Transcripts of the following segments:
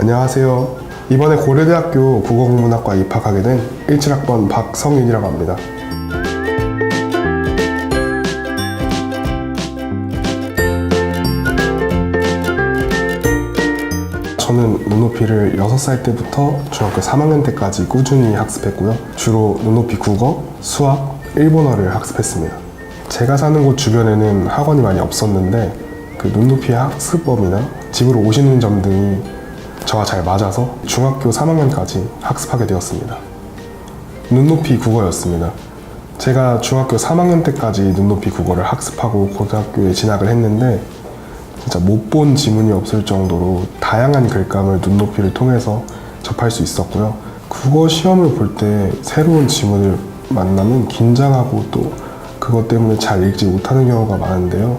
안녕하세요. 이번에 고려대학교 국어국문학과 입학하게 된 17학번 박성윤이라고 합니다. 저는 눈높이를 6살 때부터 중학교 3학년 때까지 꾸준히 학습했고요. 주로 눈높이 국어, 수학, 일본어를 학습했습니다. 제가 사는 곳 주변에는 학원이 많이 없었는데 그 눈높이 학습법이나 집으로 오시는 점 등이 저와 잘 맞아서 중학교 3학년까지 학습하게 되었습니다. 눈높이 국어였습니다. 제가 중학교 3학년 때까지 눈높이 국어를 학습하고 고등학교에 진학을 했는데 진짜 못 본 지문이 없을 정도로 다양한 글감을 눈높이를 통해서 접할 수 있었고요. 국어 시험을 볼 때 새로운 지문을 만나면 긴장하고 또 그것 때문에 잘 읽지 못하는 경우가 많은데요.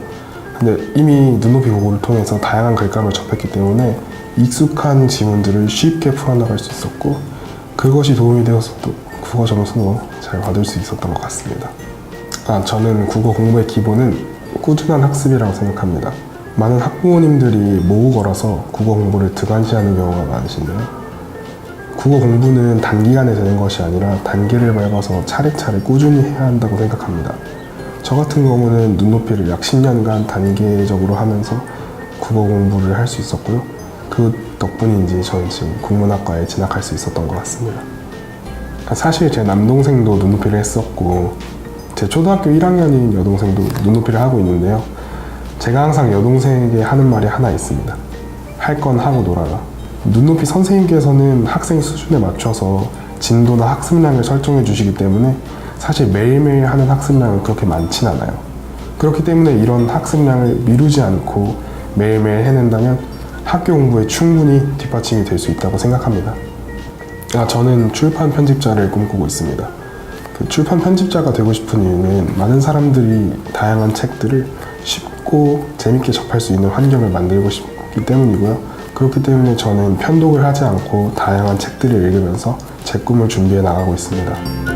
근데 이미 눈높이 국어를 통해서 다양한 글감을 접했기 때문에 익숙한 지문들을 쉽게 풀어나갈 수 있었고 그것이 도움이 되어서 또 국어 점수도 잘 받을 수 있었던 것 같습니다. 아, 저는 국어 공부의 기본은 꾸준한 학습이라고 생각합니다. 많은 학부모님들이 모국어라서 국어 공부를 등한시하는 경우가 많으신데요. 국어 공부는 단기간에 되는 것이 아니라 단계를 밟아서 차례차례 꾸준히 해야 한다고 생각합니다. 저 같은 경우는 눈높이를 약 10년간 단계적으로 하면서 국어 공부를 할 수 있었고요. 그 덕분인지 저는 지금 국문학과에 진학할 수 있었던 것 같습니다. 사실 제 남동생도 눈높이를 했었고 제 초등학교 1학년인 여동생도 눈높이를 하고 있는데요. 제가 항상 여동생에게 하는 말이 하나 있습니다. 할 건 하고 놀아라. 눈높이 선생님께서는 학생 수준에 맞춰서 진도나 학습량을 설정해 주시기 때문에 사실 매일매일 하는 학습량은 그렇게 많진 않아요. 그렇기 때문에 이런 학습량을 미루지 않고 매일매일 해낸다면 학교 공부에 충분히 뒷받침이 될 수 있다고 생각합니다. 아, 저는 출판 편집자를 꿈꾸고 있습니다. 그 출판 편집자가 되고 싶은 이유는 많은 사람들이 다양한 책들을 쉽고 재밌게 접할 수 있는 환경을 만들고 싶기 때문이고요. 그렇기 때문에 저는 편독을 하지 않고 다양한 책들을 읽으면서 제 꿈을 준비해 나가고 있습니다.